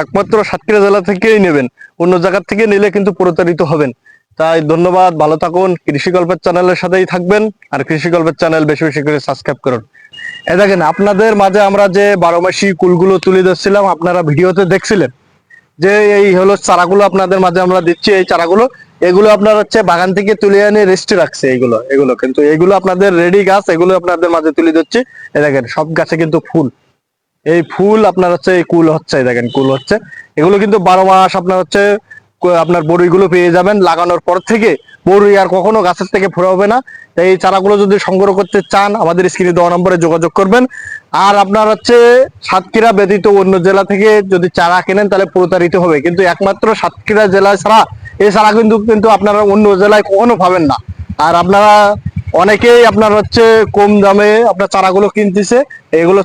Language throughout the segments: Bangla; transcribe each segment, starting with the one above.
একমাত্র সাতক্ষীরা জেলা থেকেই নেবেন। অন্য জায়গার থেকে নিলে কিন্তু প্রতারিত হবেন। তাই ধন্যবাদ, ভালো থাকুন কৃষি গল্পের চ্যানেলের সাথেই থাকবেন আর কৃষি গল্পের চ্যানেল বেশি বেশি করে সাবস্ক্রাইব করুন। এ দেখেন, আপনাদের মাঝে আমরা যে বারো মাসি কুলগুলো তুলে ধরছিলাম, আপনারা ভিডিওতে দেখছিলেন যে এই হলো চারাগুলো আপনাদের মাঝে আমরা দিচ্ছি, এই চারাগুলো। এগুলো আপনার হচ্ছে বাগান থেকে তুলে এনে রেস্টে রাখছে এগুলো এগুলো। কিন্তু এগুলো আপনাদের রেডি গাছ, এগুলো আপনাদের মাঝে তুলে দিচ্ছি এ দেখেন, সব গাছে কিন্তু ফুল। এই ফুল আপনার হচ্ছে, এই কুল হচ্ছে দেখেন কুল হচ্ছে। এগুলো কিন্তু বারো মাস আপনার হচ্ছে আপনার বড়িগুলো পেয়ে যাবেন। লাগানোর পর থেকে বড়ি আর কখনো গাছের থেকে ফুরাবে না। তাই এই চারাগুলো যদি সংগ্রহ করতে চান, আমাদের স্ক্রিনে দেওয়া নম্বরে যোগাযোগ করবেন। আর আপনার হচ্ছে, সাতক্ষীরা ব্যতীত অন্য জেলা থেকে যদি চারা কেনেন, তাহলে প্রতারিত হবে। কিন্তু একমাত্র সাতক্ষীরা জেলা ছাড়া এই কিন্তু কিন্তু আপনারা অন্য জেলায় কখনো পাবেন না। আর আপনারা অনেকেই আপনার হচ্ছে কম দামে আপনার চারাগুলো কিনতেছে। এগুলো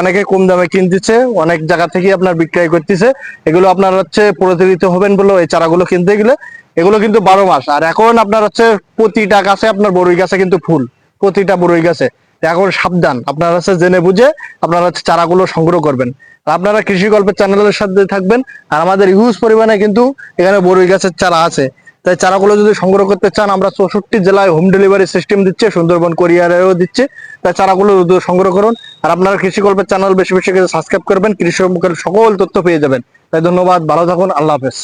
অনেকে কম দামে কিনতেছে, অনেক জায়গা থেকে আপনার বিক্রয় করতেছে। এগুলো আপনার হচ্ছে প্রতারিত হবেন বলে এই চারাগুলো কিনতে গেলে। এগুলো কিন্তু বারো মাস। আর এখন আপনার হচ্ছে প্রতিটা গাছে আপনার বড়ই গাছে কিন্তু ফুল, প্রতিটা বড়ই গাছে। এখন সাবধান, আপনার হচ্ছে জেনে বুঝে আপনারা হচ্ছে চারাগুলো সংগ্রহ করবেন। আপনারা কৃষি গল্পের চ্যানেলের সাথে থাকবেন। আর আমাদের হিউজ পরিমাণে কিন্তু এখানে বড়ই গাছের চারা আছে। তাই চারাগুলো যদি সংগ্রহ করতে চান, আমরা চৌষট্টি জেলায় হোম ডেলিভারি সিস্টেম দিচ্ছে, সুন্দরবন কোরিয়ারেও দিচ্ছে। তাই চারাগুলো সংগ্রহ করুন, আর আপনারা কৃষি গল্পের চ্যানেল বেশি বেশি করে সাবস্ক্রাইব করবেন, কৃষকের সকল তথ্য পেয়ে যাবেন। তাই ধন্যবাদ, ভালো থাকুন, আল্লাহ হাফেজ।